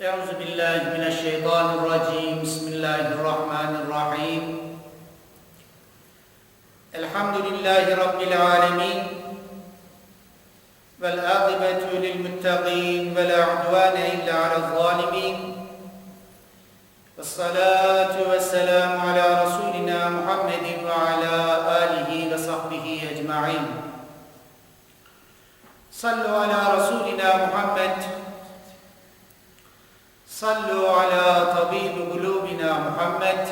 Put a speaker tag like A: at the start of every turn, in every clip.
A: Euzu billahi mineşşeytanirracim. Bismillahirrahmanirrahim. Elhamdülillahi rabbil alamin. Vel akibetu lil muttaqin ve la udvane illa alel zalimin. Vessalatu vesselamu ala rasulina Muhammedin ve ala alihi ve sahbihi ecmaîn. Sallu ala rasulina Muhammed صلوا على طبيب قلوبنا محمد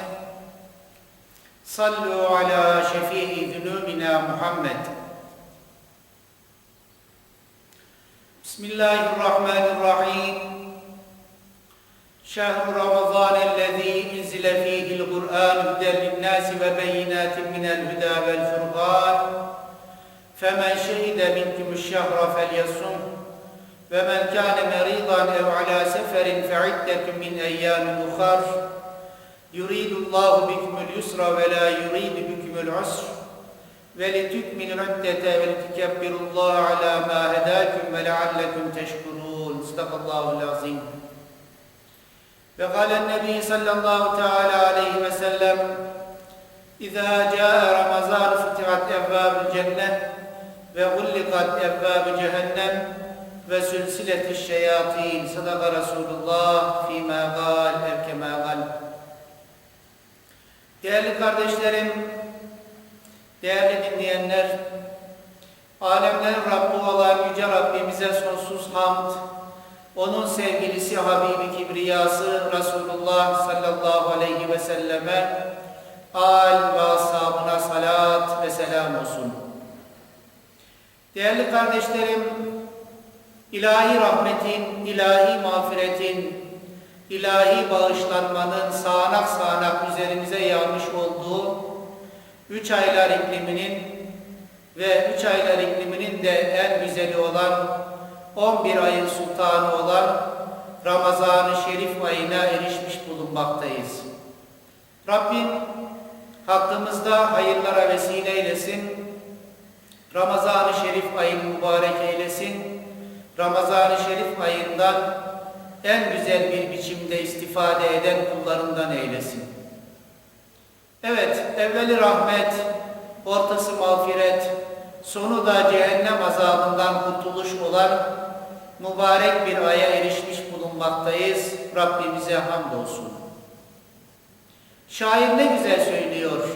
A: صلوا على شفيع ذنوبنا محمد بسم الله الرحمن الرحيم شهر رمضان الذي انزل فيه القرآن هدى للناس وبينات من الهدى والفرقان فمن شهد منكم الشهر فليصمه ve men kâne meridan ev alâ seferin fe iddetun min eyyâmin ukhar yuridullahu bikmül yusra ve la yuridu bikmül usr ve litükmilü iddete ve litekebbirullaha alâ mâ hedâküm ve leallekum teşkurûn. Sadakallahu lazim. Ve kâlen nebi sallallahu teâlâ aleyhi ve sellem İzâ câe ramazân fıtihat evvâbül cennet ve gullikat evvâbü sülsileti şeyatin sadaka Resulullah fîmâ gâl evkemâ gal. Değerli kardeşlerim, değerli dinleyenler, alemlerin Rabbi olan Yüce Rabbimize sonsuz hamd, onun sevgilisi Habibi Kibriyası Resulullah sallallahu aleyhi ve selleme, al ve ashabına salat ve selam olsun. Değerli kardeşlerim, İlahi rahmetin, ilahi mağfiretin, ilahi bağışlanmanın sağanak sağanak üzerimize yağmış olduğu üç aylar ikliminin ve üç aylar ikliminin de en güzeli olan 11 ayın sultanı olan Ramazan-ı Şerif ayına erişmiş bulunmaktayız. Rabbim hakkımızda hayırlara vesile eylesin. Ramazan-ı Şerif ayını mübarek eylesin. Ramazan-ı Şerif ayından en güzel bir biçimde istifade eden kullarından eylesin. Evet, evveli rahmet, ortası mağfiret, sonu da cehennem azabından kurtuluş olan mübarek bir aya erişmiş bulunmaktayız. Rabbimize hamdolsun. Şair ne güzel söylüyor.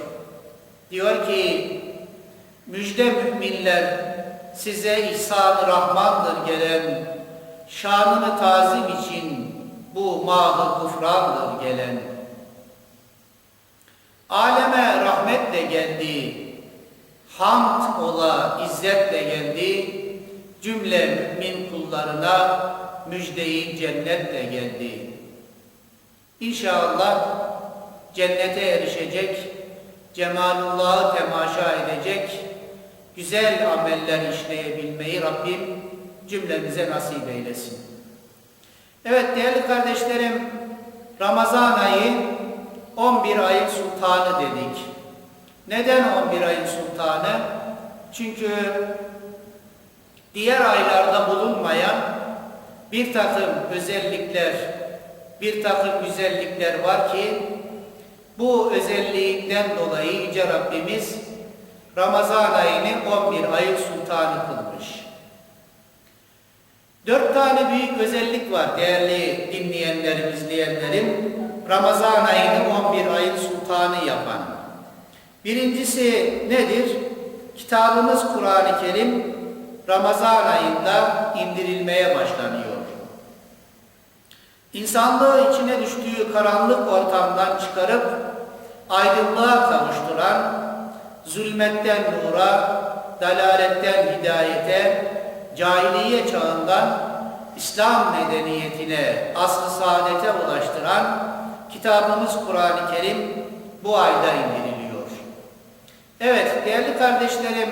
A: Diyor ki, müjde müminler, size ihsan-ı rahmandır gelen, şanını tazim için bu mahı kufrandır gelen. Aleme rahmetle geldi, hamd ola izzetle geldi, cümle mümin kullarına müjdeyi cennetle geldi. İnşallah cennete erişecek, cemalullahı temaşa edecek, güzel ameller işleyebilmeyi Rabbim cümlemize nasip eylesin. Evet değerli kardeşlerim, Ramazan ayı 11 ayın sultanı dedik. Neden 11 ayın sultanı? Çünkü diğer aylarda bulunmayan bir takım özellikler, bir takım güzellikler var ki bu özelliğinden dolayı Yüce Rabbimiz Ramazan ayını 11 ayın sultanı kılmış. Dört tane büyük özellik var değerli dinleyenlerim, izleyenlerim. Ramazan ayını 11 ayın sultanı yapan. Birincisi nedir? Kitabımız Kur'an-ı Kerim Ramazan ayında indirilmeye başlanıyor. İnsanlığı içine düştüğü karanlık ortamdan çıkarıp aydınlığa kavuşturan, zulmetten nura, dalaletten hidayete, cahiliye çağından İslam medeniyetine, asr-ı saadete ulaştıran kitabımız Kur'an-ı Kerim bu ayda indiriliyor. Evet değerli kardeşlerim,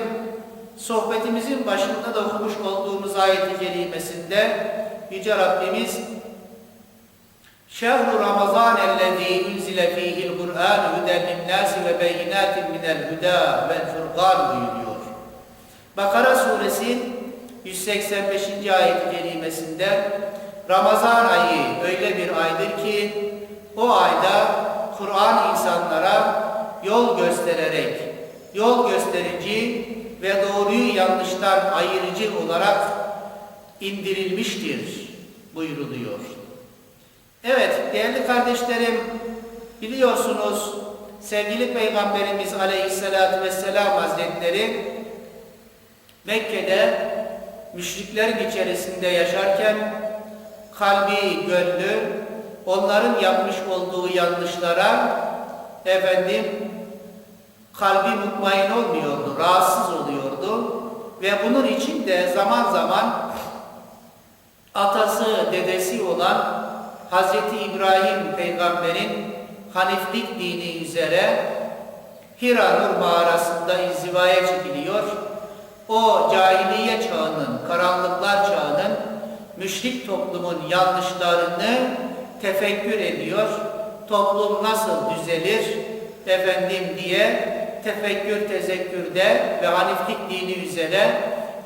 A: sohbetimizin başında da okumuş olduğumuz ayet-i kerimesinde Yüce Rabbimiz Şehru Ramazan ellezî unzile fîhil Kur'an huden linnâsi ve beyinâtin minel hudâ vel furqan buyuruyor. Bakara suresi 185. ayet-i kerimesinde Ramazan ayı öyle bir aydır ki o ayda Kur'an insanlara yol göstererek, yol gösterici ve doğruyu yanlıştan ayırıcı olarak indirilmiştir buyuruluyor. Evet değerli kardeşlerim biliyorsunuz sevgili Peygamberimiz Aleyhisselatü Vesselam Hazretleri Mekke'de müşriklerin içerisinde yaşarken kalbi, gönlü onların yapmış olduğu yanlışlara efendim kalbi mutmain olmuyordu, rahatsız oluyordu ve bunun için de zaman zaman atası, dedesi olan Hazreti İbrahim peygamberin Haniflik dini üzere Hira Nur mağarasında inzivaya çekiliyor. O cahiliye çağının, karanlıklar çağının müşrik toplumun yanlışlarını tefekkür ediyor. Toplum nasıl düzelir efendim diye tefekkür tezekkürde ve Haniflik dini üzere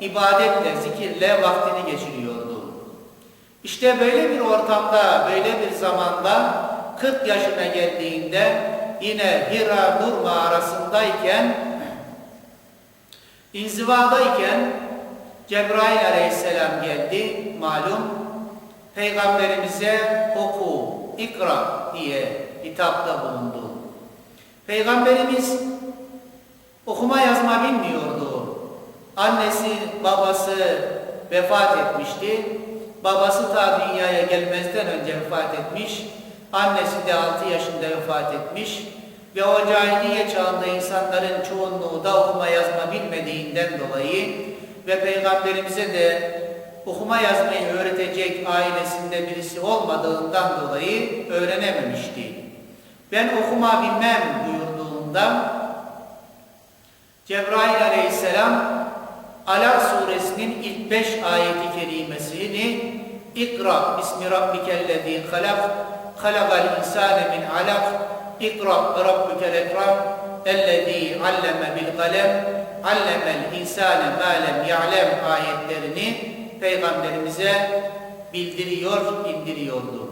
A: ibadetle, zikirle vaktini geçiriyordu. İşte böyle bir ortamda, böyle bir zamanda 40 yaşına geldiğinde yine Hira Nur mağarasındayken inzivadayken Cebrail aleyhisselam geldi malum peygamberimize oku, ikra diye hitapta bulundu. Peygamberimiz okuma yazma bilmiyordu. Annesi, babası vefat etmişti. Babası ta dünyaya gelmezden önce vefat etmiş. Annesi de 6 yaşında vefat etmiş. Ve o cahiliye çağında insanların çoğunluğu da okuma yazma bilmediğinden dolayı ve Peygamberimize de okuma yazmayı öğretecek ailesinde birisi olmadığından dolayı öğrenememişti. Ben okuma bilmem buyurduğunda Cebrail aleyhisselam Alak suresinin ilk beş ayeti kerimesini İkra bismi rabbikellezi halak halakal insane min alak İkra rabbukel ekram ellezî alleme bil kalem allemel insane ma lem ya'lem ayetlerini Peygamberimize bildiriyor, indiriyordu.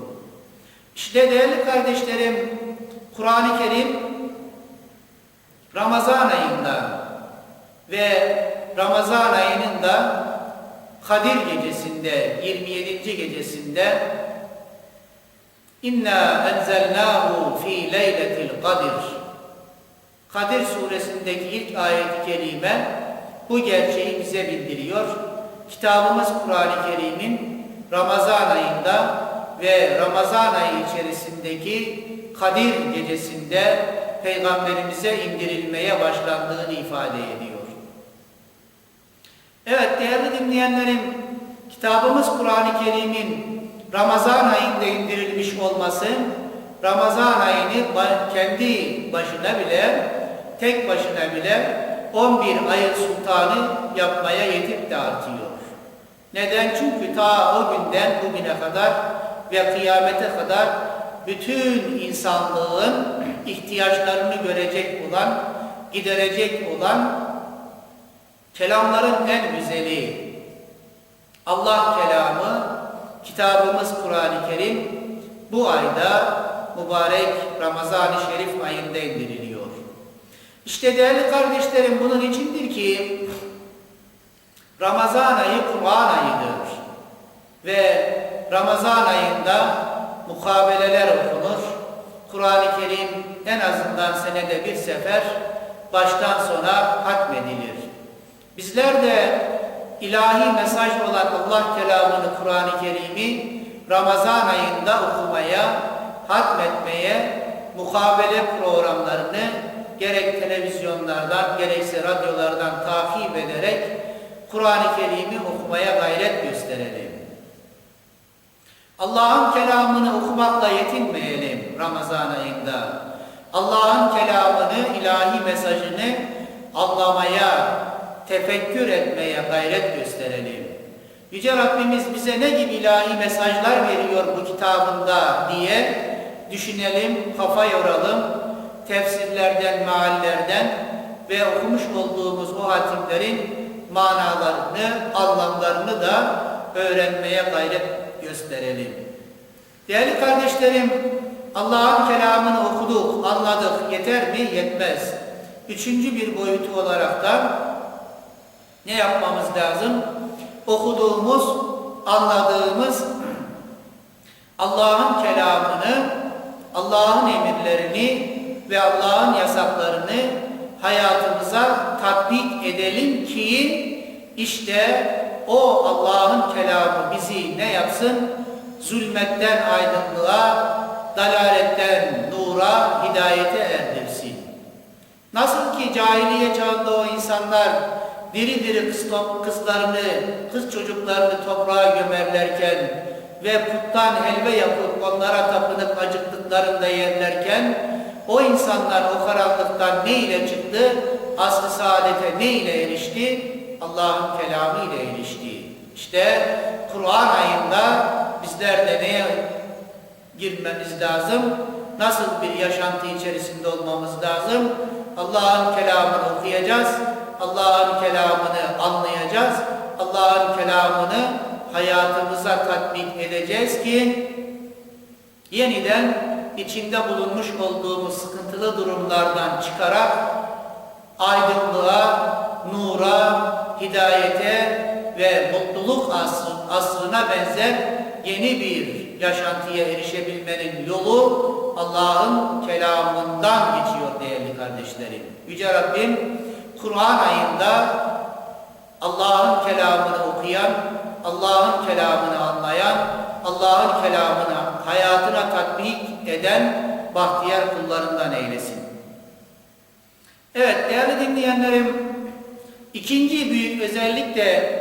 A: İşte değerli kardeşlerim, Kur'an-ı Kerim Ramazan ayında ve Ramazan ayının da Kadir gecesinde, 27. gecesinde İnna enzelnahu fi leyletil kadir Kadir suresindeki ilk ayet-i kerime bu gerçeği bize bildiriyor. Kitabımız Kur'an-ı Kerim'in Ramazan ayında ve Ramazan ayı içerisindeki Kadir gecesinde Peygamberimize indirilmeye başlandığını ifade ediyor. Evet değerli dinleyenlerim, kitabımız Kur'an-ı Kerim'in Ramazan ayında indirilmiş olması, Ramazan ayını kendi başına bile, tek başına bile 11 ayın sultanı yapmaya yetip de artıyor. Neden? Çünkü ta o günden bugüne kadar ve kıyamete kadar bütün insanlığın ihtiyaçlarını görecek olan, giderecek olan kelamların en güzeli Allah kelamı, kitabımız Kur'an-ı Kerim bu ayda mübarek Ramazan-ı Şerif ayında indiriliyor. İşte değerli kardeşlerim bunun içindir ki Ramazan ayı Kur'an ayıdır. Ve Ramazan ayında mukabeleler okunur. Kur'an-ı Kerim en azından senede bir sefer baştan sona hatmedilir. Bizler de ilahi mesaj olan Allah kelamını Kur'an-ı Kerim'i Ramazan ayında okumaya, hatmetmeye, mukabele programlarını gerek televizyonlardan gerekse radyolardan takip ederek Kur'an-ı Kerim'i okumaya gayret gösterelim. Allah'ın kelamını okumakla yetinmeyelim Ramazan ayında. Allah'ın kelamını, ilahi mesajını anlamaya, tefekkür etmeye gayret gösterelim. Yüce Rabbimiz bize ne gibi ilahi mesajlar veriyor bu kitabında diye düşünelim, kafa yoralım. Tefsirlerden, meallerden ve okumuş olduğumuz o hatimlerin manalarını, anlamlarını da öğrenmeye gayret gösterelim. Değerli kardeşlerim, Allah'ın kelamını okuduk, anladık. Yeter mi? Yetmez. Üçüncü bir boyutu olarak da ne yapmamız lazım? Okuduğumuz, anladığımız Allah'ın kelamını, Allah'ın emirlerini ve Allah'ın yasaklarını hayatımıza tatbik edelim ki işte o Allah'ın kelamı bizi ne yapsın? Zulmetten aydınlığa, dalaletten nura, hidayete erdirsin. Nasıl ki cahiliye çağında o insanlar diri diri kız, kızlarını, kız çocuklarını toprağa gömerlerken ve puttan helve yapıp onlara tapınıp acıktıklarında yerlerken o insanlar o karanlıktan ne ile çıktı? Aslı saadete ne ile erişti? Allah'ın kelamı ile erişti. İşte Kur'an ayında bizler de neye girmemiz lazım? Nasıl bir yaşantı içerisinde olmamız lazım? Allah'ın kelamını okuyacağız. Allah'ın kelamını anlayacağız. Allah'ın kelamını hayatımıza tatbik edeceğiz ki yeniden içinde bulunmuş olduğumuz sıkıntılı durumlardan çıkarak aydınlığa, nura, hidayete ve mutluluk asrına benzer yeni bir yaşantıya erişebilmenin yolu Allah'ın kelamından geçiyor değerli kardeşlerim. Yüce Rabbim Kur'an ayında Allah'ın kelamını okuyan, Allah'ın kelamını anlayan, Allah'ın kelamını hayatına tatbik eden bahtiyar kullarından eylesin. Evet değerli dinleyenlerim, ikinci büyük özellik de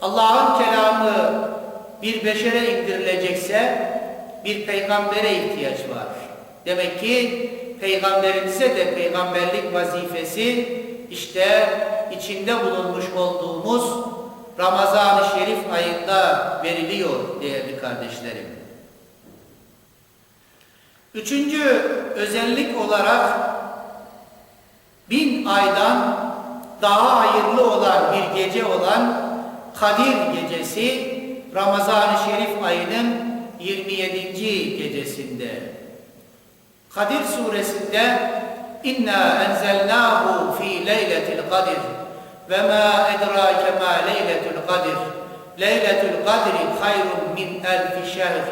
A: Allah'ın kelamı bir beşere indirilecekse bir peygambere ihtiyaç var. Demek ki peygamberimize de peygamberlik vazifesi işte içinde bulunmuş olduğumuz Ramazan-ı Şerif ayında veriliyor değerli kardeşlerim. Üçüncü özellik olarak bin aydan daha hayırlı olan bir gece olan Kadir gecesi Ramazan-ı Şerif ayının 27. gecesinde. Kadir suresinde İnna enzelnahu fi leyletil kadir ve ma edrake ma leyletul kadir leyletul kadri hayrun min elfi şehr.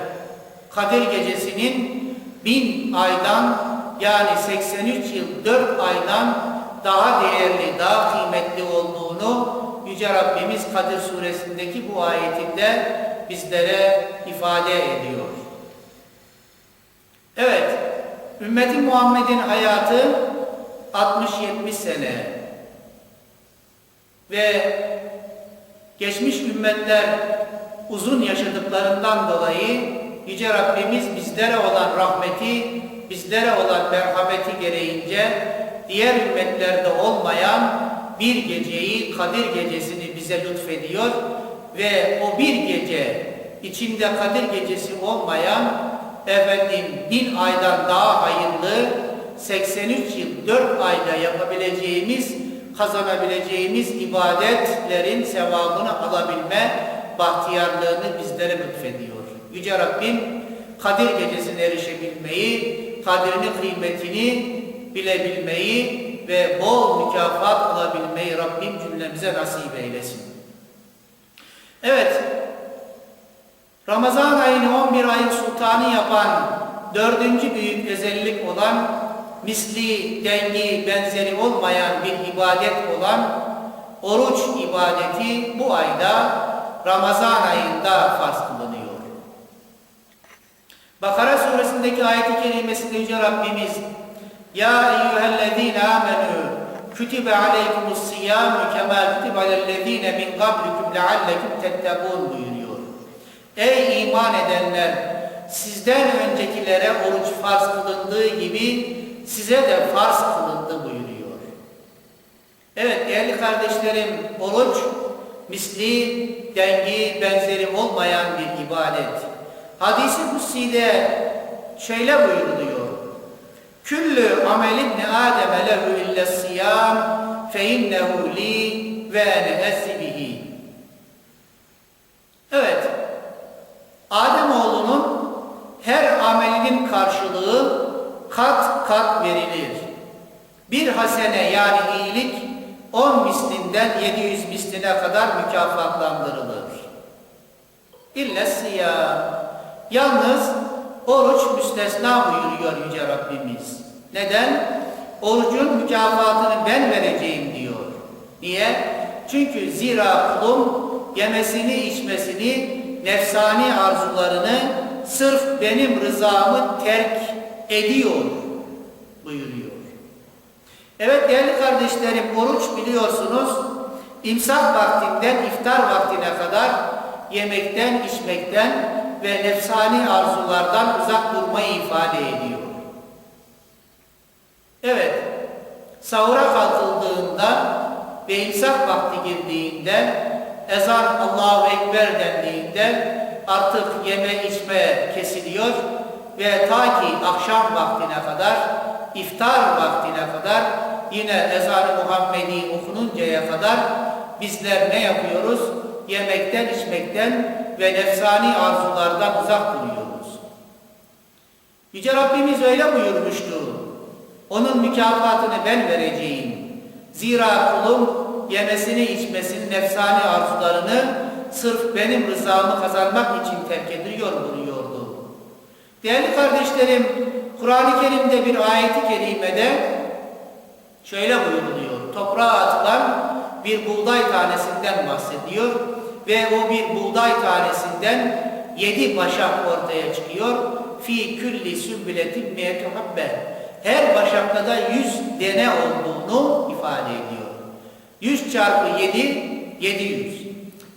A: Kadir gecesinin bin aydan yani 83 yıl 4 aydan daha değerli, daha kıymetli olduğunu Yüce Rabbimiz Kadir suresindeki bu ayetinde bizlere ifade ediyor. Ümmeti Muhammed'in hayatı 60-70 sene. Ve geçmiş ümmetler uzun yaşadıklarından dolayı Yüce Rabbimiz bizlere olan rahmeti, bizlere olan merhameti gereğince diğer ümmetlerde olmayan bir geceyi, Kadir gecesini bize lütfediyor. Ve o bir gece içinde Kadir gecesi olmayan efendim bin aydan daha hayırlı 83 yıl 4 ayda yapabileceğimiz kazanabileceğimiz ibadetlerin sevabını alabilme bahtiyarlığını bizlere lütfediyor. Yüce Rabbim Kadir gecesine erişebilmeyi, Kadir'in kıymetini bilebilmeyi ve bol mükafat alabilmeyi Rabbim cümlemize nasip eylesin. Evet, Ramazan ayını 11 ayın sultanı yapan dördüncü büyük özellik olan misli, dengi, benzeri olmayan bir ibadet olan oruç ibadeti bu ayda Ramazan ayında farz kılınıyor. Bakara suresindeki ayet-i kerimesinde Yüce Rabbimiz ya eyyühellezine amenü kütübe aleykumus siyamu kema kütübe alellezine min kablikum leallekum tettegûn buyuruyor. İman edenler! Sizden öncekilere oruç farz kılındığı gibi size de farz kılındı buyuruyor. Evet değerli kardeşlerim oruç misli, dengi, benzeri olmayan bir ibadet. Hadisi kutsi'de şöyle buyuruluyor. Küllü amel ibni Adem lehu illa siyam fe innehu li ve ene. Evet. Ademoğlunun her amelinin karşılığı kat kat verilir. Bir hasene yani iyilik 10 mislinden 700 misline kadar mükafatlandırılır. İlle siyam. Yalnız oruç müstesna buyuruyor Yüce Rabbimiz. Neden? Orucun mükafatını ben vereceğim diyor. Niye? Çünkü zira kulum yemesini içmesini, nefsani arzularını sırf benim rızamı terk ediyor buyuruyor. Evet değerli kardeşlerim oruç biliyorsunuz imsak vaktinden iftar vaktine kadar yemekten, içmekten ve nefsani arzulardan uzak durmayı ifade ediyor. Evet, sahura kalkıldığında ve imsak vakti girdiğinde ezan Allahu Ekber dendiğinde artık yeme içme kesiliyor ve ta ki akşam vaktine kadar iftar vaktine kadar yine ezan-ı Muhammedi okununcaya kadar bizler ne yapıyoruz? Yemekten, içmekten ve nefsani arzulardan uzak duruyoruz. Yüce Rabbimiz öyle buyurmuştu. Onun mükafatını ben vereceğim. Zira kulum yemesini içmesini, nefsani arzularını sırf benim rızamı kazanmak için terk ediyor buyuruyordu. Değerli kardeşlerim, Kur'an-ı Kerim'de bir ayeti kerimede şöyle buyuruluyor. Toprağa atılan bir buğday tanesinden bahsediyor ve o bir buğday tanesinden yedi başak ortaya çıkıyor. Fi külli sümbületin miyetu habbe. Her başakta da yüz dene olduğunu ifade ediyor. Yüz çarpı yedi, yedi yüz.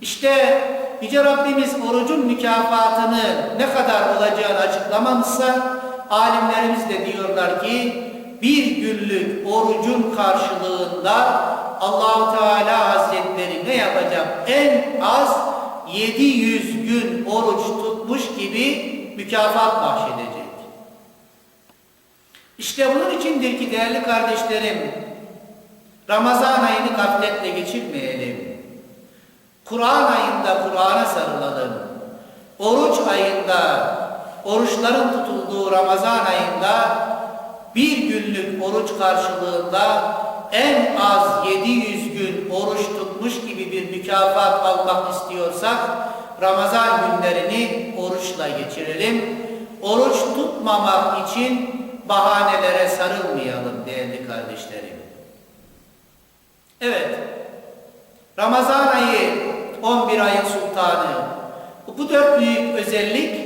A: İşte Yüce Rabbimiz orucun mükafatını ne kadar olacağını açıklamamışsa alimlerimiz de diyorlar ki bir günlük orucun karşılığında Allahu Teala Hazretleri ne yapacak? En az 700 gün oruç tutmuş gibi mükafat bahşedecek. İşte bunun içindir ki değerli kardeşlerim Ramazan ayını gafletle geçirmeyelim. Kur'an ayında Kur'an'a sarılalım. Oruç ayında, oruçların tutulduğu Ramazan ayında bir günlük oruç karşılığında en az 700 gün oruç tutmuş gibi bir mükafat almak istiyorsak Ramazan günlerini oruçla geçirelim. Oruç tutmamak için bahanelere sarılmayalım değerli kardeşlerim. Evet, Ramazan ayı 11 ayın sultanı. Bu dört büyük özellik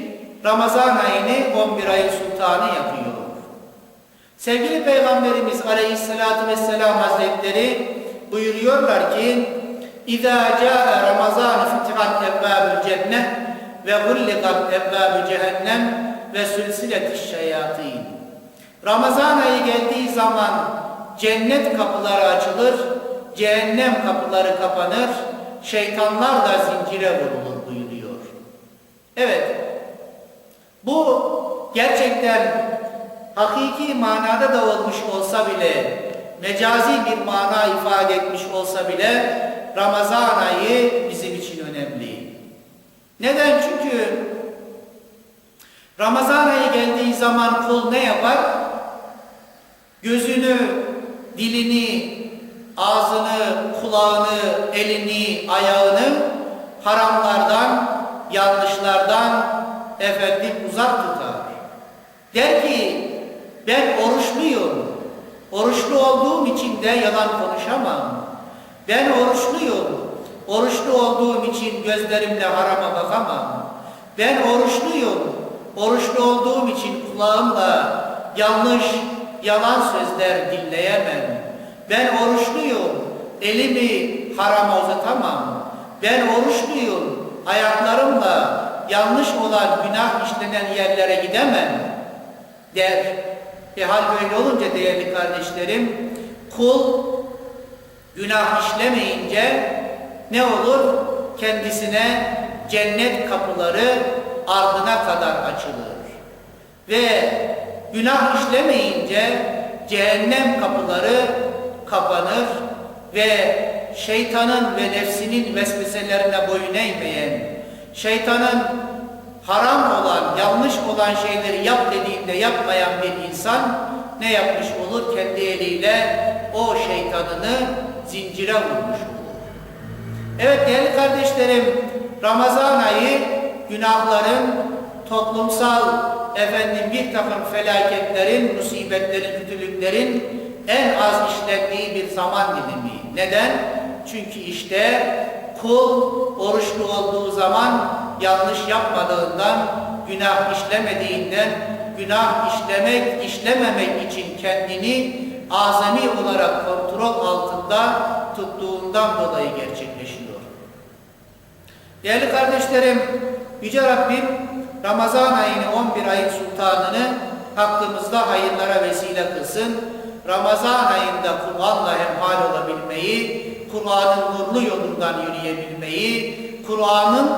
A: Ramazan ayını 11 ayın sultanı yapıyor. Sevgili Peygamberimiz Aleyhisselatü Vesselam Hazretleri buyuruyorlar ki Ramazan fitihat ebbâbül cennet ve gullikat ebbâbü cehennem ve sülsiletiş şeyatîn. Ramazan ayı geldiği zaman cennet kapıları açılır, cehennem kapıları kapanır, şeytanlar da zincire vurulur buyuruyor. Evet, bu gerçekten hakiki manada da olmuş olsa bile, mecazi bir mana ifade etmiş olsa bile Ramazan ayı bizim için önemli. Neden? Çünkü Ramazan ayı geldiği zaman kul ne yapar? Gözünü, dilini, ağzını, kulağını, elini, ayağını haramlardan, yanlışlardan efendim uzak tutar. Der ki ben oruçluyum. Oruçlu olduğum için de yalan konuşamam. Ben oruçluyum. Oruçlu olduğum için gözlerimle harama bakamam. Ben oruçluyum. Oruçlu olduğum için kulağımla yanlış, yalan sözler dinleyemem. Ben oruçluyum. Elimi harama uzatamam. Ben oruçluyum. Ayaklarımla yanlış olan günah işlenen yerlere gidemem der. E hal böyle olunca değerli kardeşlerim, kul günah işlemeyince ne olur? Kendisine cennet kapıları ardına kadar açılır. Ve günah işlemeyince cehennem kapıları kapanır ve şeytanın ve nefsinin vesveselerine boyun eğmeyen, şeytanın haram olan, yanlış olan şeyleri yap dediğinde yapmayan bir insan ne yapmış olur? Kendi eliyle o şeytanını zincire vurmuş olur. Evet değerli kardeşlerim, Ramazan ayı günahların, toplumsal efendim bir takım felaketlerin, musibetlerin, kötülüklerin en az işlendiği bir zaman dilimi. Neden? Çünkü işte kul oruçlu olduğu zaman yanlış yapmadığından, günah işlemediğinden, günah işlemek, işlememek için kendini azami olarak kontrol altında tuttuğundan dolayı gerçekleşiyor. Değerli kardeşlerim, Yüce Rabbim Ramazan ayını 11 ayın sultanını hakkımızda hayırlara vesile kılsın. Ramazan ayında Kur'an'la hemhal olabilmeyi, Kur'an'ın nurlu yolundan yürüyebilmeyi, Kur'an'ın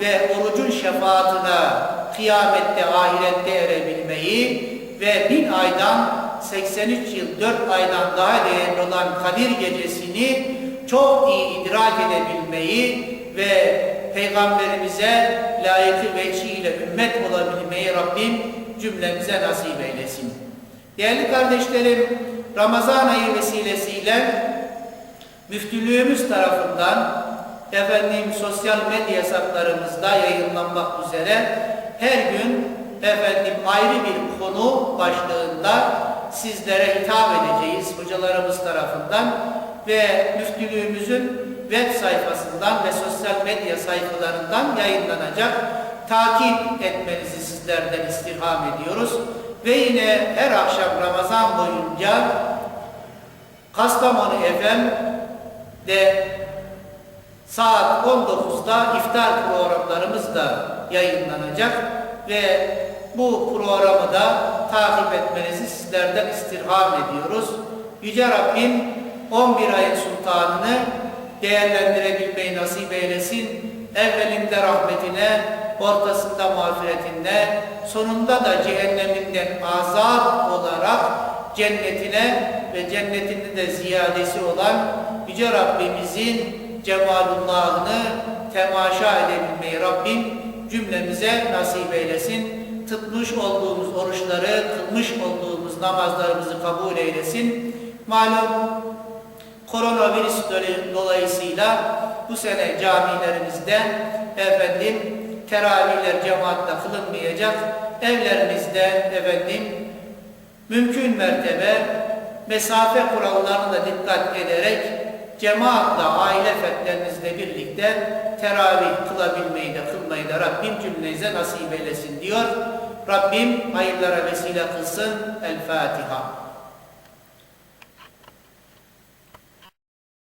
A: ve orucun şefaatine kıyamette, ahirette erebilmeyi ve bin aydan 83 yıl 4 aydan daha değerli olan Kadir gecesini çok iyi idrak edebilmeyi ve Peygamberimize layıkı veçhiyle ümmet olabilmeyi Rabbim cümlemize nasip eylesin. Değerli kardeşlerim, Ramazan ayı vesilesiyle müftülüğümüz tarafından efendim sosyal medya hesaplarımızda yayınlanmak üzere her gün efendim ayrı bir konu başlığında sizlere hitap edeceğiz hocalarımız tarafından ve müftülüğümüzün web sayfasından ve sosyal medya sayfalarından yayınlanacak. Takip etmenizi sizlerden istirham ediyoruz. Ve yine her akşam Ramazan boyunca Kastamonu FM'de saat 19'da iftar programlarımız da yayınlanacak ve bu programı da takip etmenizi sizlerden istirham ediyoruz. Yüce Rabbim 11 ayın sultanını değerlendirebilmeyi nasip eylesin. Evvelinde rahmetine, ortasında mağfiretine, sonunda da cehenneminden azap olarak cennetine ve cennetinde de ziyadesi olan Yüce Rabbimizin cemalullahını temaşa edebilmeyi Rabbim cümlemize nasip eylesin. Tutmuş olduğumuz oruçları, kılmış olduğumuz namazlarımızı kabul eylesin. Malum koronavirüs dolayısıyla bu sene camilerimizde efendim teravihler cemaatle kılınmayacak. Evlerimizde efendim mümkün mertebe mesafe kurallarına da dikkat ederek cemaatle, aile fertlerinizle birlikte teravih kılabilmeyi de kılmayı da Rabbim cümlenize nasip eylesin diyor. Rabbim hayırlara vesile kılsın. El Fatiha.